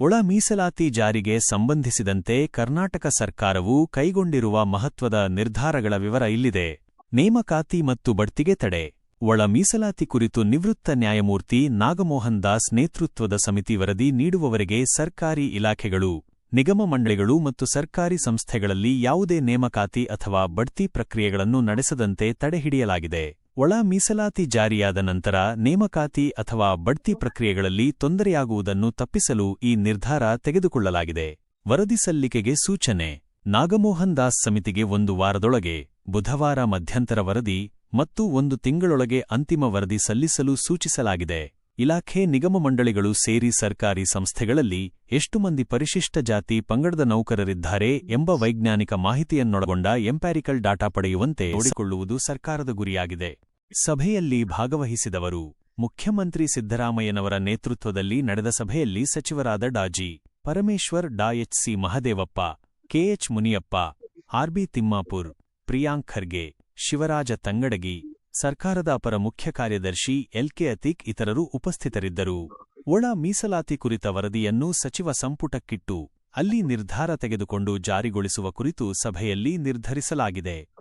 ಒಳ ಮೀಸಲಾತಿ ಜಾರಿಗೆ ಸಂಬಂಧಿಸಿದಂತೆ ಕರ್ನಾಟಕ ಸರ್ಕಾರವು ಕೈಗೊಂಡಿರುವ ಮಹತ್ವದ ನಿರ್ಧಾರಗಳ ವಿವರ ಇಲ್ಲಿದೆ. ನೇಮಕಾತಿ ಮತ್ತು ಬಡ್ತಿಗೆ ತಡೆ. ಒಳ ಮೀಸಲಾತಿ ಕುರಿತು ನಿವೃತ್ತ ನ್ಯಾಯಮೂರ್ತಿ ನಾಗಮೋಹನ್ ದಾಸ್ ನೇತೃತ್ವದ ಸಮಿತಿ ವರದಿ ನೀಡುವವರೆಗೆ ಸರ್ಕಾರಿ ಇಲಾಖೆಗಳು, ನಿಗಮ ಮಂಡಳಿಗಳು ಮತ್ತು ಸರ್ಕಾರಿ ಸಂಸ್ಥೆಗಳಲ್ಲಿ ಯಾವುದೇ ನೇಮಕಾತಿ ಅಥವಾ ಬಡ್ತಿ ಪ್ರಕ್ರಿಯೆಗಳನ್ನು ನಡೆಸದಂತೆ ತಡೆಹಿಡಿಯಲಾಗಿದೆ ಒಳ ಮೀಸಲಾತಿ ಜಾರಿಯಾದ ನಂತರ ನೇಮಕಾತಿ ಅಥವಾ ಬಡ್ತಿ ಪ್ರಕ್ರಿಯೆಗಳಲ್ಲಿ ತೊಂದರೆಯಾಗುವುದನ್ನು ತಪ್ಪಿಸಲು ಈ ನಿರ್ಧಾರ ತೆಗೆದುಕೊಳ್ಳಲಾಗಿದೆ. ವರದಿ ಸಲ್ಲಿಕೆಗೆ ಸೂಚನೆ. ನಾಗಮೋಹನ್ ದಾಸ್ ಸಮಿತಿಗೆ ಒಂದು ವಾರದೊಳಗೆ ಬುಧವಾರ ಮಧ್ಯಂತರ ವರದಿ ಮತ್ತು ಒಂದು ತಿಂಗಳೊಳಗೆ ಅಂತಿಮ ವರದಿ ಸಲ್ಲಿಸಲು ಸೂಚಿಸಲಾಗಿದೆ. ಇಲಾಖೆ ನಿಗಮ ಮಂಡಳಿಗಳು ಸೇರಿ ಸರ್ಕಾರಿ ಸಂಸ್ಥೆಗಳಲ್ಲಿ ಎಷ್ಟು ಮಂದಿ ಪರಿಶಿಷ್ಟ ಜಾತಿ ಪಂಗಡದ ನೌಕರರಿದ್ದಾರೆ ಎಂಬ ವೈಜ್ಞಾನಿಕ ಮಾಹಿತಿಯನ್ನೊಳಗೊಂಡ ಎಂಪ್ಯಾರಿಕಲ್ ಡಾಟಾ ಪಡೆಯುವಂತೆ ನೋಡಿಕೊಳ್ಳುವುದು ಸರ್ಕಾರದ ಗುರಿಯಾಗಿದೆ. ಸಭೆಯಲ್ಲಿ ಭಾಗವಹಿಸಿದವರು ಮುಖ್ಯಮಂತ್ರಿ ಸಿದ್ದರಾಮಯ್ಯನವರ ನೇತೃತ್ವದಲ್ಲಿ ನಡೆದ ಸಭೆಯಲ್ಲಿ ಸಚಿವರಾದ ಡಾಜಿ ಪರಮೇಶ್ವರ್, ಡಾ HC Mahadevappa KH Muniyappa RB Timmapur, Priyank Kharge, Shivaraj Tangadagi ಸರ್ಕಾರದ ಅಪರ ಮುಖ್ಯ ಕಾರ್ಯದರ್ಶಿ ಎಲ್ಕೆ ಅತೀಕ್ ಇತರರು ಉಪಸ್ಥಿತರಿದ್ದರು. ಒಳ ಮೀಸಲಾತಿ ಕುರಿತ ವರದಿಯನ್ನು ಸಚಿವ ಸಂಪುಟಕ್ಕಿಟ್ಟು ಅಲ್ಲಿ ನಿರ್ಧಾರ ತೆಗೆದುಕೊಂಡು ಜಾರಿಗೊಳಿಸುವ ಕುರಿತು ಸಭೆಯಲ್ಲಿ ನಿರ್ಧರಿಸಲಾಗಿದೆ.